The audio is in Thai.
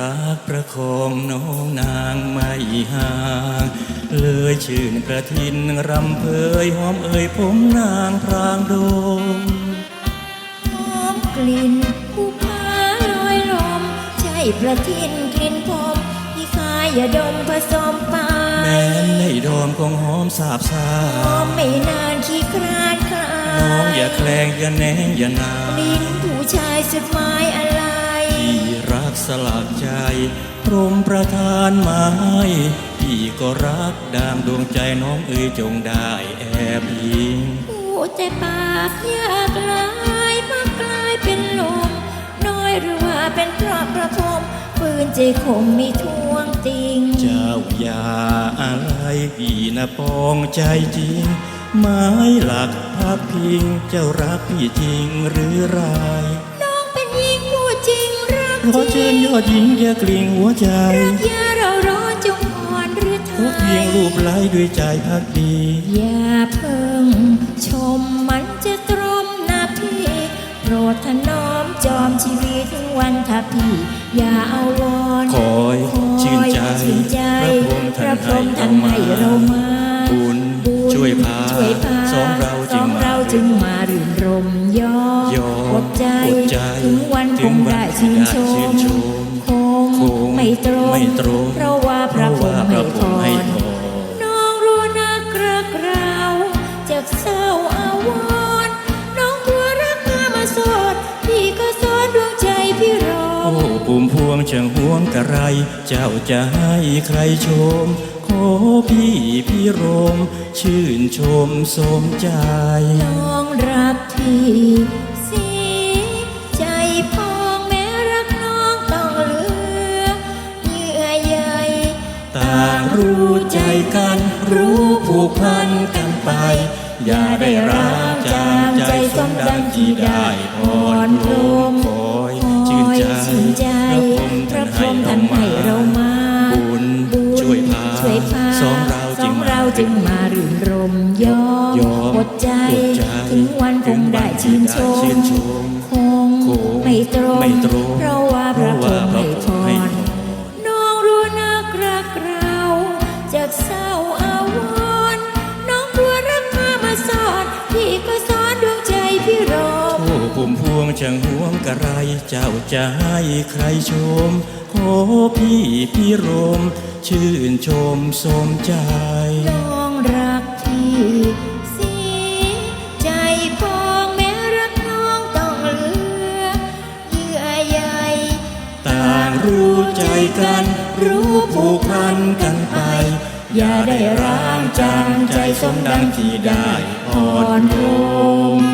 รักประคองน้องนางไม่ห่าง เลยชื่นกระทินรำเพยหอมเอ่ยผมนางพรางดงหอมกลิ่นผู้พาลอยลมใช่ประทินกลิ่นผมที่คายยาดมผสมไปแม้นในดอมคงหอมสาบซ่าหอมไม่นานขี้คลาดคลาน้องอย่าแคลงอย่าแหนงอย่านาลิ้นผู้ชายสุดหมายอะไรพี่รัก สลักใจพรหมประทานมาให้พี่ก็รักดามดวงใจน้องเอ๋ยจงได้แอบยิงผู้ใจปากอยากลายมากลายเป็นลมน้อยหรือว่าเป็นเพราะประพรมปืนใจคงมีทวงติง เจ้าอย่าอะไรพี่นะปองใจจริงไม้หลักพักพิงเจ้ารักพี่จริงหรือไร ขอจเชิริญงยอดหญิงอย่ากลิ่งหัวใจรักอย่าเราร้อนจงอ่อนหรือไทขอเพียงยรูปไล้ด้วยใจพักดี อย่าเพิ่งชมมันจะตรมนะพี่โปรดถนอมจอมชีวิตถึงวันถ้าพี่ อย่าเอาวอนคอยชื่นใจชื่นใจพระพรหมท่านให้พระพรหมท่านให้เราเรามามาบุญบุญช่วยพาช่วยพาสองเราจึงสองมาเราจึงมารื่นรมยอยออดใจอดใจ ถึงวันถึคงงวันได้ชื่นชได้ชื่มนชมคงคงไม่ตรงไม่ตรง เพราะว่าพระพรหมเพให้ราะว่าพระพพรหมให้รพรน้องรู้นักรักเราจากเศร้าอาวรณ์น้องตัวรักมามาสดพี่ก็สอนดวงใจพี่รอโอ้ปุ่มพวงช่างห่วงกะไร เจ้าจะให้ใครชมขอ พี่พี่รม ชื่นชมสมใจ น้องรักพี่สีใจพองแม้รักน้องต้องเหลือเยื่อใยต่างรู้ใจกันรู้ผูกพันกันไป อย่าได้รักจางใจสมดังที่ได้พรพรมคอยชื่นใจ จึองงมาเราจึงมารื่นรมยอมยอมอดใจอดใจ ถึงวันคงได้ชื่นชถึงวันที่ได้ชื่มนชมคงคงไม่ตรงไม่ตรง เพราะว่าพระพรหมให้พใช่างห่วงกระไรเจ้าจะให้ใครชมขอพี่พี่รม ชื่นชมสมใจน้องรักพี่สีใจพองแม้รักน้องต้องเหลือเยื่อใยต่างรู้ใจกัน รู้ผูกพันกันไป อย่าได้ร้างจางใจสมดังที่ได้อ่อนรม